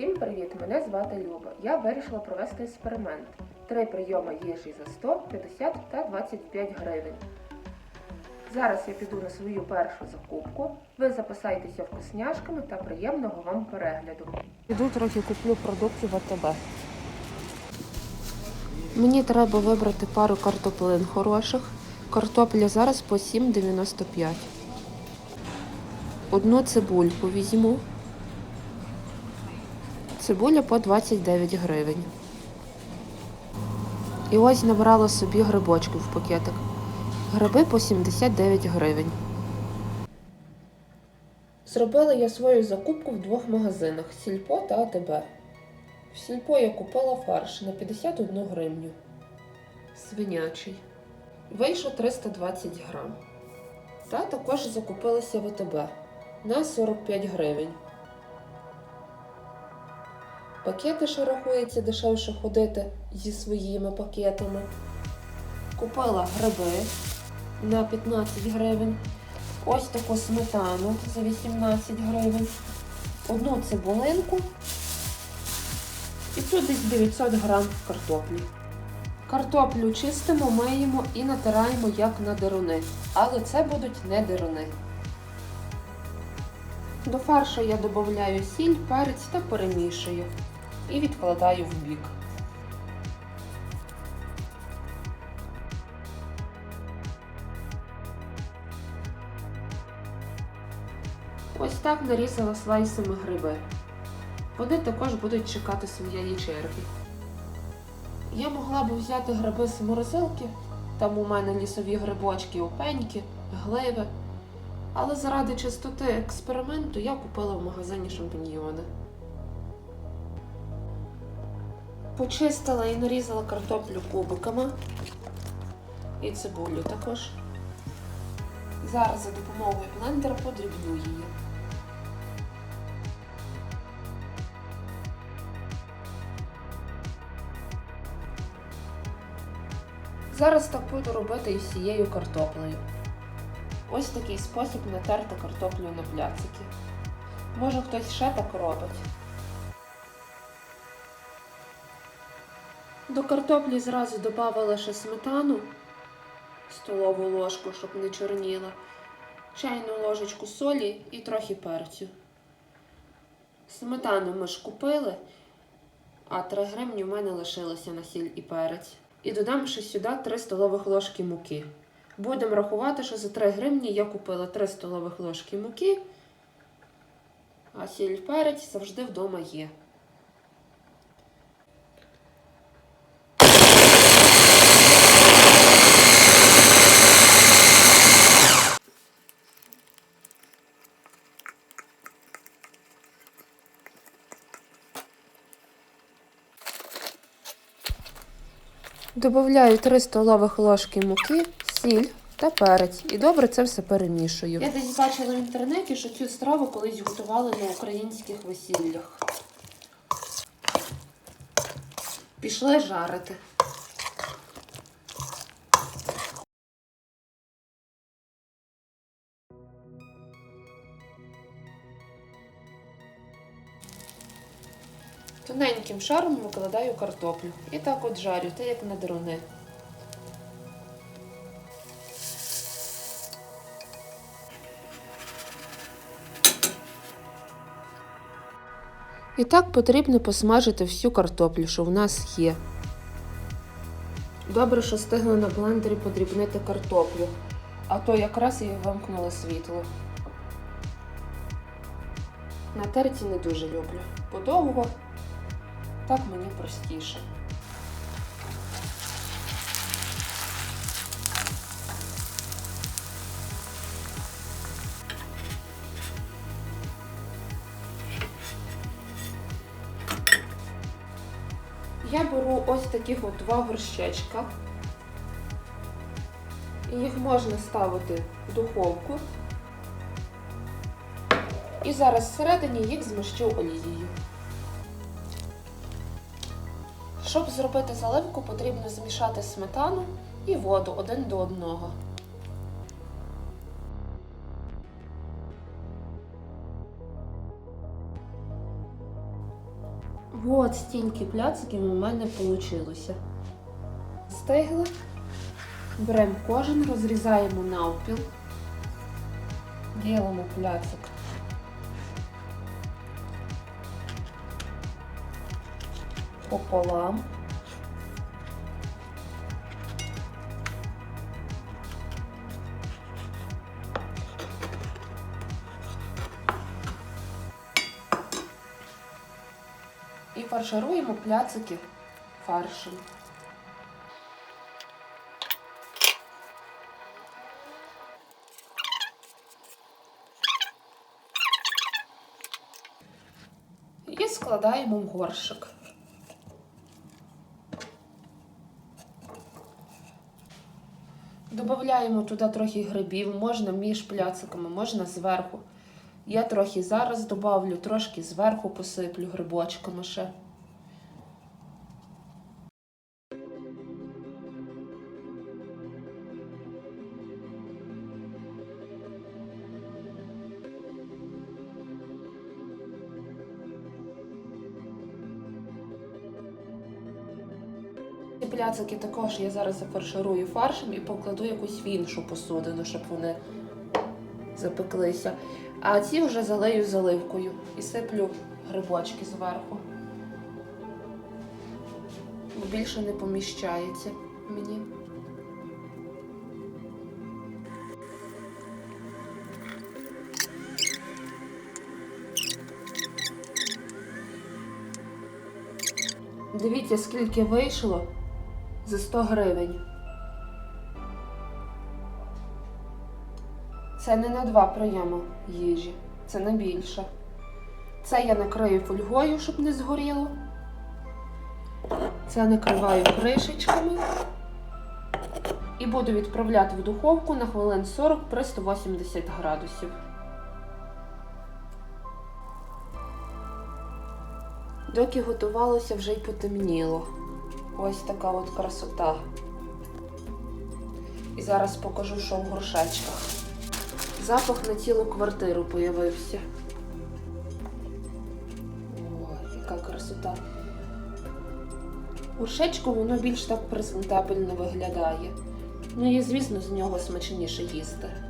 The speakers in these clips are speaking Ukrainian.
Всім привіт! Мене звати Люба. Я вирішила провести експеримент. Три прийоми їжі за 100, 50 та 25 гривень. Зараз я піду на свою першу закупку. Ви записайтеся вкусняшками та приємного вам перегляду. Піду трохи куплю продуктів АТБ. Мені треба вибрати пару картоплин хороших. Картопля зараз по 7,95. Одну цибульку візьму. Цибуля по 29 гривень. І ось набрала собі грибочки в пакетик. Гриби по 79 гривень. Зробила я свою закупку в двох магазинах Сільпо та АТБ. В Сільпо я купила фарш на 51 гривню. Свинячий. Вийшло 320 грам. Та також закупилася в АТБ на 45 гривень. Пакети ще рахується дешевше ходити зі своїми пакетами. Купила гриби на 15 гривень. Ось таку сметану за 18 гривень. Одну цибулинку. І тут десь 900 грам картоплі. Картоплю чистимо, миємо і натираємо як на деруни. Але це будуть не деруни. До фаршу я додаю сіль, перець та перемішую і відкладаю в бік. Ось так нарізала слайсами гриби. Вони також будуть чекати своєї черги. Я могла б взяти гриби з морозилки, там у мене лісові грибочки, опеньки, гливи. Але заради чистоти експерименту я купила в магазині шампіньйони. Почистила і нарізала картоплю кубиками і цибулю також. Зараз за допомогою блендера подрібню її. Зараз так буду робити і всією картоплею. Ось такий спосіб натерти картоплю на пляцики. Може хтось ще так робить. До картоплі зразу додавала ще сметану, столову ложку, щоб не чорніла, чайну ложечку солі і трохи перцю. Сметану ми ж купили, а 3 гривні в мене лишилося на сіль і перець. І додам ще сюди 3 столових ложки муки. Будемо рахувати, що за 3 гривні я купила 3 столових ложки муки, а сіль перець завжди вдома є. Добавляю 3 столових ложки муки, сіль та перець. І добре це все перемішую. Я десь бачила в інтернеті, що цю страву колись готували на українських весіллях. Пішли жарити. Тоненьким шаром викладаю картоплю. І так от жарю, та як на дрони. І так потрібно посмажити всю картоплю, що в нас є. Добре, що стигли на блендері подрібнити картоплю, а то якраз і вимкнуло світло. На терці не дуже люблю. Подовго так мені простіше. Я беру ось таких от два горщечка. Їх можна ставити в духовку. І зараз всередині їх змащу олією. Щоб зробити заливку, потрібно змішати сметану і воду один до одного. От стільки пляциків у мене вийшло. Стигли. Беремо кожен, розрізаємо навпіл. Ділимо пляцик. Пополам. І фаршируємо пляцики фаршем. І складаємо в горщик. Додаємо туди трохи грибів, можна між пляциками, можна зверху. Я трохи зараз добавлю, трошки зверху посиплю грибочками ще. Ці пляцики також я зараз зафарширую фаршем і покладу якусь в іншу посудину, щоб вони запеклися. А ці вже залию заливкою і сиплю грибочки зверху. Більше не поміщається мені. Дивіться, скільки вийшло за 100 гривень. Це не на два прийоми їжі, це на більше. Це я накрию фольгою, щоб не згоріло. Це накриваю кришечками і буду відправляти в духовку на хвилин 40 при 180 градусів. Доки готувалося, вже й потемніло. Ось така от красота. І зараз покажу, що в горшечках. Запах на цілу квартиру появився. Ой, яка красота. Горшечку воно більш так презентабельно виглядає. Ну і, звісно, з нього смачніше їсти.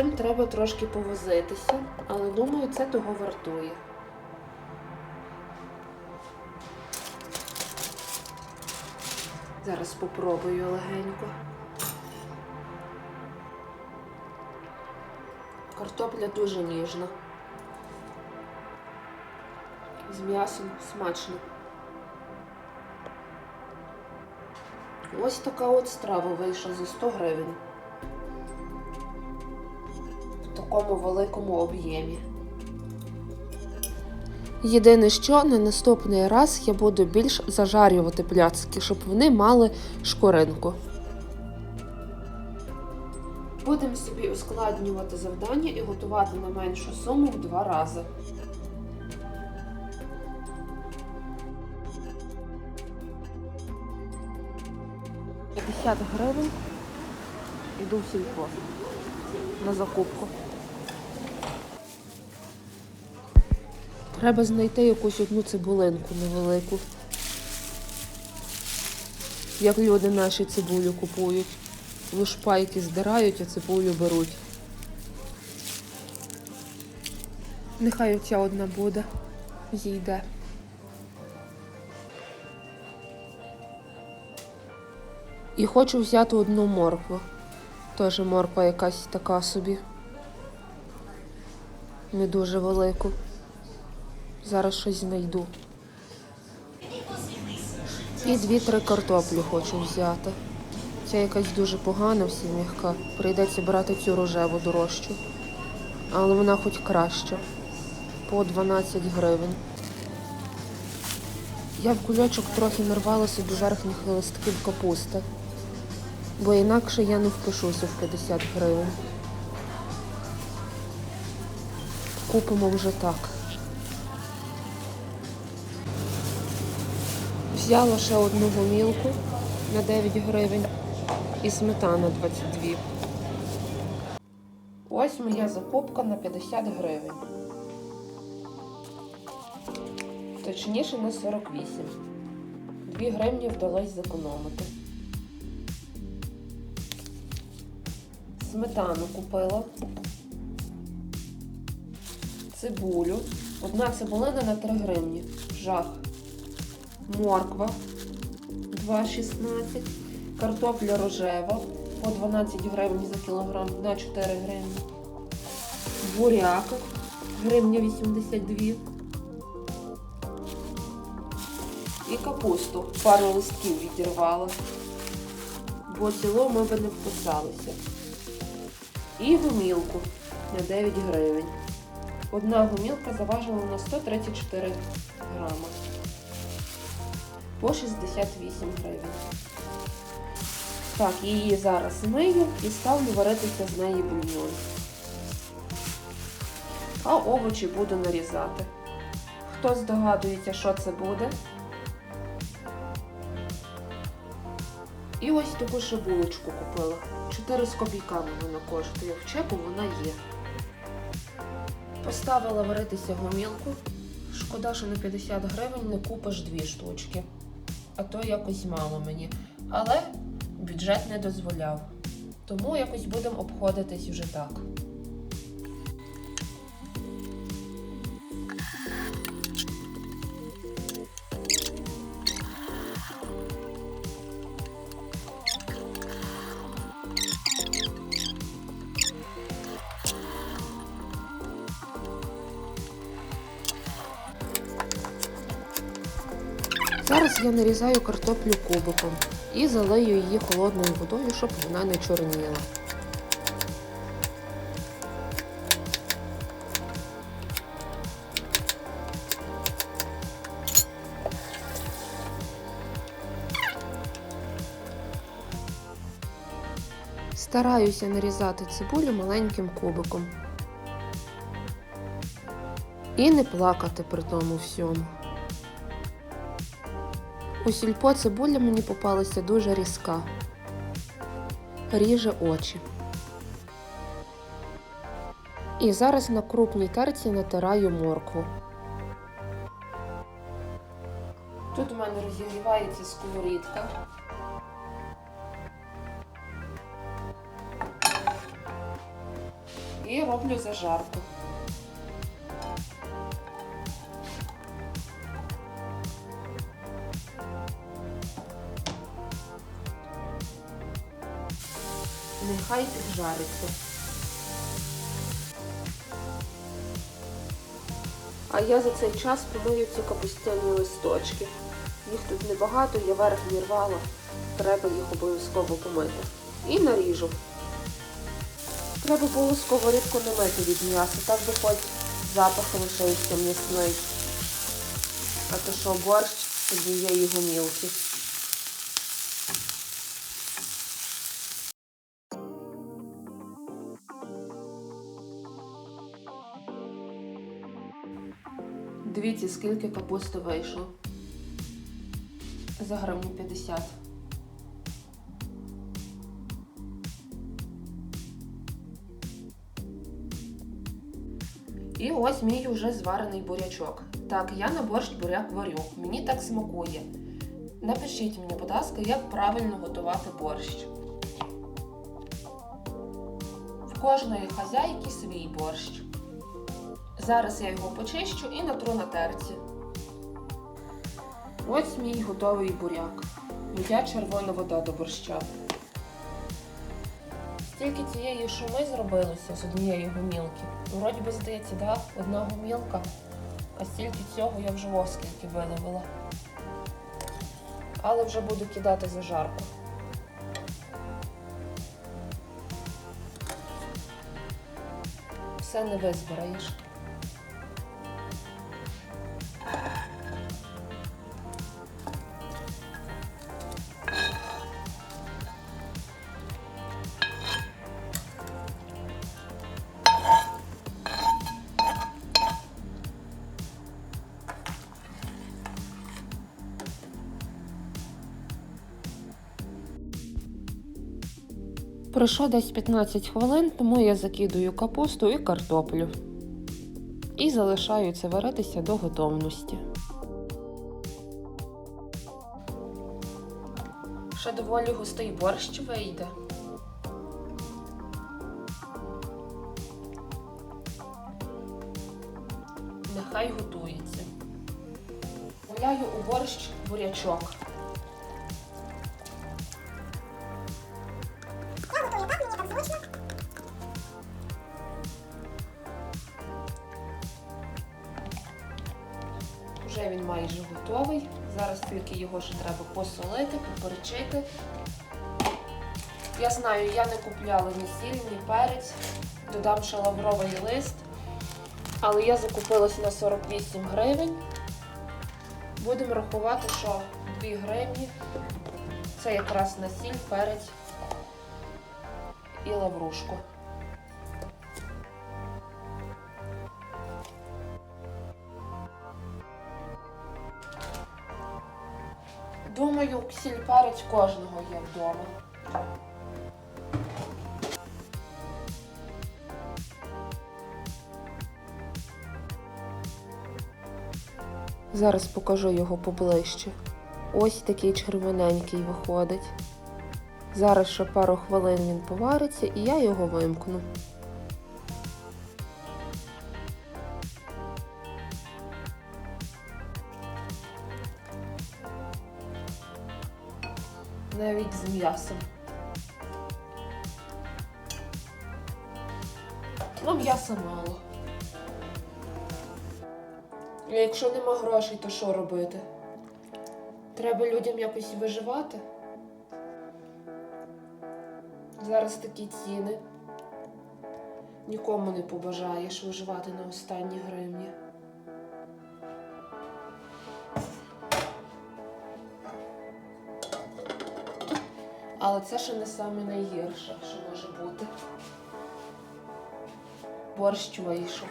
Цим треба трошки повозитися, але думаю, це того вартує. Зараз попробую легенько. Картопля дуже ніжна. З м'ясом смачно. Ось така от страва вийшла за 100 гривень. Такому великому об'ємі. Єдине, що на наступний раз я буду більш зажарювати пляцки, щоб вони мали шкоринку. Будемо собі ускладнювати завдання і готувати на меншу суму в два рази. П'ятдесят гривень. Іду в сільпо на закупку. Треба знайти якусь одну цибулинку невелику. Як люди наші цибулю купують. Лушпайки здирають, а цибулю беруть. Нехай оця одна буде. Зійде. І хочу взяти одну моркву. Теж морква якась така собі. Не дуже велику. Зараз щось знайду. І дві-три картоплі хочу взяти. Ця якась дуже погана, всі м'яка. Прийдеться брати цю рожеву дорожчу. Але вона хоч краща. По 12 гривень. Я в кульочок трохи нарвала собі верхніх листків капусти. Бо інакше я не впишуся в 50 гривень. Купимо вже так. Взяла ще одну гомілку на 9 гривень і сметана 22. Ось моя закупка на 50 гривень. Точніше на 48. 2 гривні вдалося зекономити. Сметану купила. Цибулю. Одна цибулина на 3 гривні. Жах. Морква 2,16. Картопля рожева по 12 гривень за кілограм на 4 гривні. Буряк гривня 82. І капусту пару листків відірвала, бо ціло ми би не вписалися. І гумілку на 9 гривень. Одна гумілка заважила на 134 грама. По 68 гривень. Так, її зараз мию і ставлю варитися з неї бульйон. А овочі буду нарізати. Хто здогадується, що це буде? І ось таку ще булочку купила. 4 з копійками вона коштує. В чеку вона є. Поставила варитися гомілку. Шкода, що на 50 гривень не купиш дві штучки. А то якось мало мені. Але бюджет не дозволяв. Тому якось будемо обходитись уже так. Я нарізаю картоплю кубиком і залию її холодною водою, щоб вона не чорніла. Стараюся нарізати цибулю маленьким кубиком. І не плакати при тому всьому. У сільпо цибуля мені попалася дуже різка. Ріже очі. І зараз на крупній терці натираю моркву. Тут у мене розігрівається сковорідка. І роблю зажарку. Нехай піджариться. А я за цей час помию ці капустяні листочки. Їх тут небагато, я верх рвала. Треба їх обов'язково помити. І наріжу. Треба було сковорідку не мити від м'яса, так би хоч запах лишився м'ясний. А то що борщ однієї гумілки. Дивіться, скільки капусти вийшло. За гривню 50. І ось мій уже зварений бурячок. Так, я на борщ буряк варю. Мені так смакує. Напишіть мені, будь ласка, як правильно готувати борщ. В кожної хазяйки свій борщ. Зараз я його почищу і натру на терці. Ось мій готовий буряк. Моя червона вода до борща. Стільки цієї шуми зробилося з однієї гумілки. Вроді би здається, да? одна гумілка, а стільки цього я вже оскільки виливала. Але вже буду кидати зажарку. Все не визбираєш. Пройшло десь 15 хвилин, тому я закидую капусту і картоплю. І залишаю це варитися до готовності. Ще доволі густий борщ вийде. Нехай готується. Валяю у борщ бурячок. Поперчити. Я знаю, я не купляла ні сіль, ні перець. Додам ще лавровий лист. Але я закупилась на 48 гривень. Будемо рахувати, що 2 гривні це якраз на сіль, перець і лаврушку. Думаю, сіль перець кожного є вдома. Зараз покажу його поближче. Ось такий червоненький виходить. Зараз ще пару хвилин він повариться і я його вимкну. Навіть з м'ясом. Ну, м'яса мало. А якщо нема грошей, то що робити? Треба людям якось виживати. Зараз такі ціни. Нікому не побажаєш виживати на останні гривні. Але це ще не саме найгірше, що може бути. Борщ вийшов.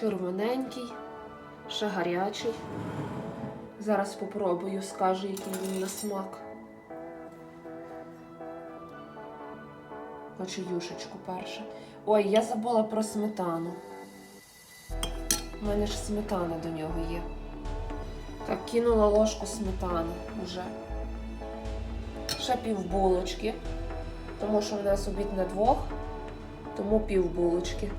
Червоненький, ще гарячий. Зараз попробую, скажу, який він на смак. Хочу юшечку перше. Ой, я забула про сметану. У мене ж сметана до нього є. Так, кинула ложку сметани вже. Ще пів булочки, тому що в нас обід на двох, тому пів булочки.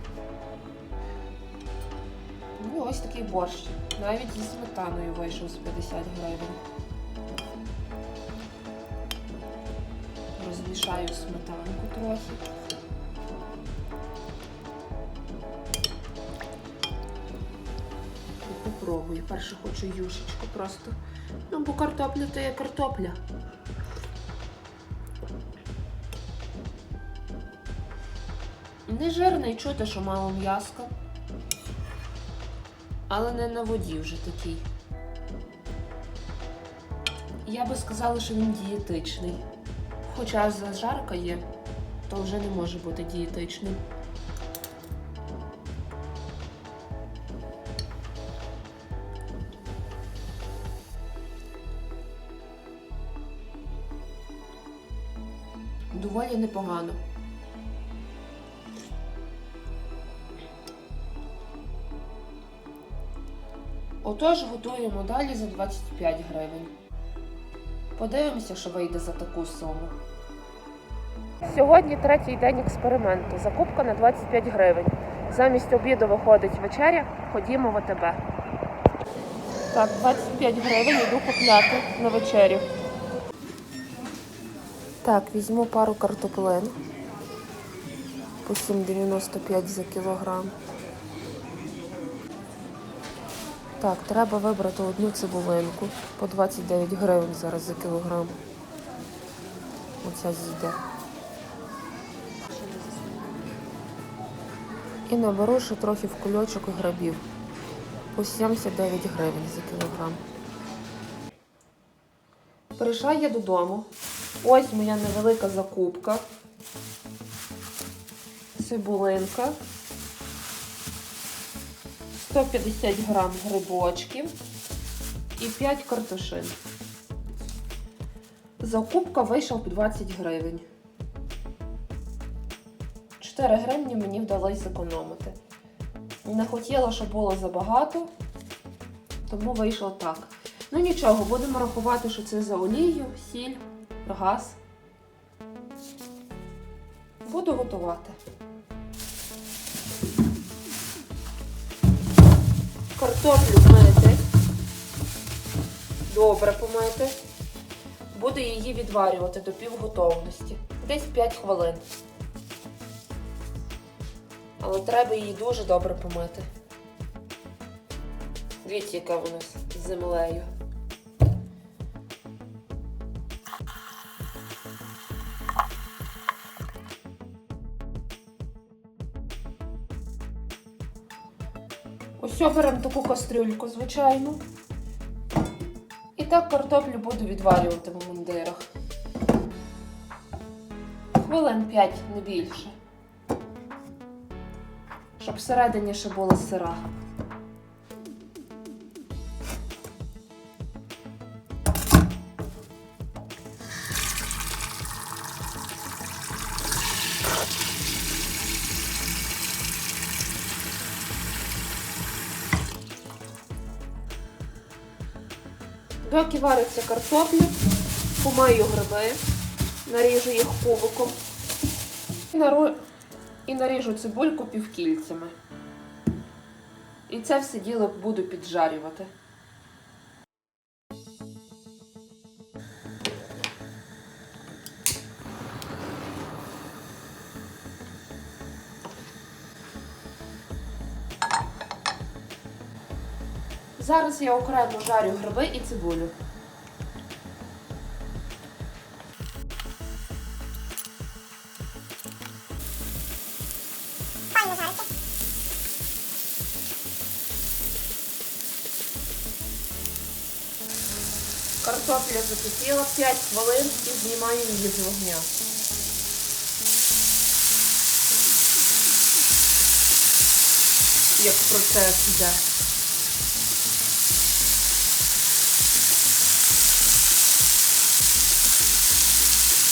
Ну, ось такий борщ. Навіть зі сметаною вийшов з 50 гривень. Розмішаю сметанку трохи. І попробую. Перше хочу юшечку просто. Ну, бо картопля то є картопля. Не жирний, чути, що мало м'яска. Але не на воді вже такий. Я би сказала, що він дієтичний. Хоча зажарка є, то вже не може бути дієтичним. Доволі непогано. Отож, готуємо далі за 25 гривень. Подивимося, що вийде за таку суму. Сьогодні третій день експерименту. Закупка на 25 гривень. Замість обіду виходить вечеря. Ходімо в АТБ. Так, 25 гривень йду купляти на вечерю. Так, візьму пару картоплин по 7,95 за кілограм. Так, треба вибрати одну цибулинку по 29 гривень зараз за кілограм. Оця зійде. І наберу ще трохи в кульочок і грибів. По 79 гривень за кілограм. Прийшла я додому. Ось моя невелика закупка. Цибулинка. 150 грам грибочків і 5 картошин. Закупка вийшов по 20 гривень. 4 гривні мені вдалося зекономити. Не хотіла, щоб було забагато, тому вийшло так. Ну нічого, будемо рахувати, що це за олію, сіль, газ. Буду готувати. Картоплю мити. Добре помити. Буду її відварювати до півготовності. Десь 5 хвилин. Але треба її дуже добре помити. Дивіться, яка вона з землею. Ось беремо таку кастрюльку, звичайно. І так картоплю буду відварювати в мундирах. Хвилин 5, не більше. Щоб всередині ще була сира. Вариться картопля, помию гриби, наріжу їх кубиком і, і наріжу цибульку півкільцями. І це все діло буду піджарювати. Зараз я окремо жарю гриби і цибулю. Закипіла 5 хвилин і знімаю її з вогня. Як процес йде.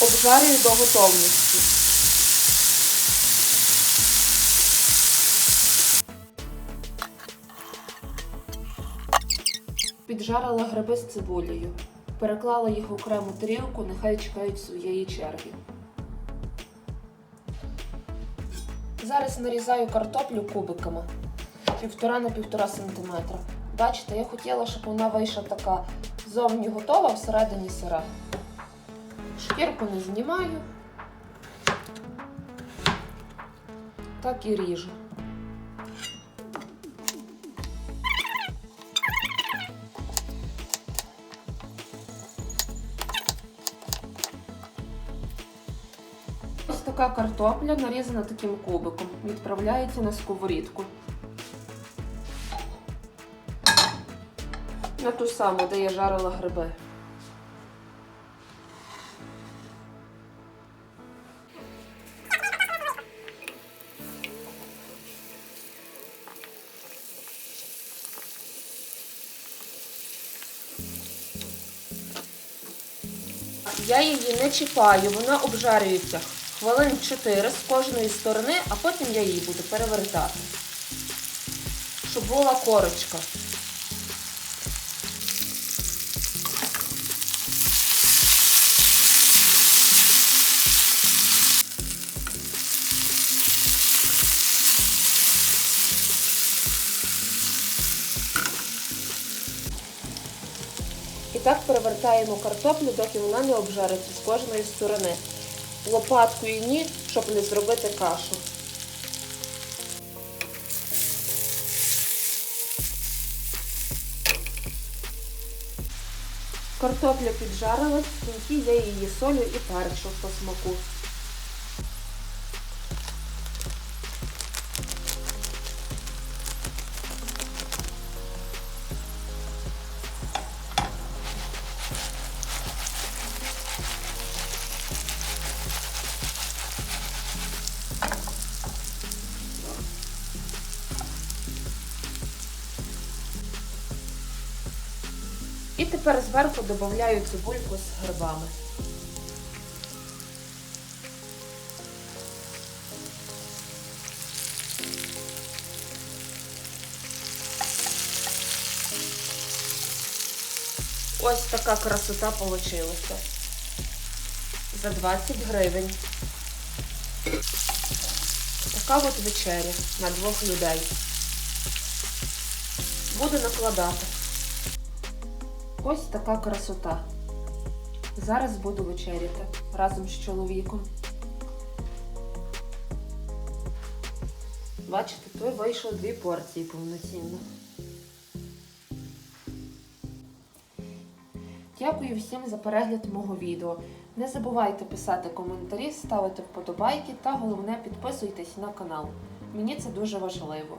Обжарюю до готовності. Піджарила гриби з цибулею. Переклала їх в окрему тарілку, нехай чекають своєї черги. Зараз нарізаю картоплю кубиками півтора на півтора сантиметра. Бачите, я хотіла, щоб вона вийшла така зовні готова, всередині сира. Шкірку не знімаю. Так і ріжу. Картопля нарізана таким кубиком. Відправляється на сковорідку. На ту саму, де я жарила гриби. Я її не чіпаю, вона обжарюється хвилин 4 з кожної сторони, а потім я її буду перевертати, щоб була корочка. І так перевертаємо картоплю, доки вона не обжариться з кожної сторони. Лопаткою ні, щоб не зробити кашу. Картопля піджарилась, в кінці я її солю і перчу по смаку. Тепер зверху додаю цибульку з грибами. Ось така красота вийшла За 20 гривень. Така от вечеря на двох людей. Буду накладати. Ось така красота. Зараз буду вечеряти разом з чоловіком. Бачите, той вийшло дві порції повноцінно. Дякую всім за перегляд мого відео. Не забувайте писати коментарі, ставити вподобайки та головне підписуйтесь на канал. Мені це дуже важливо.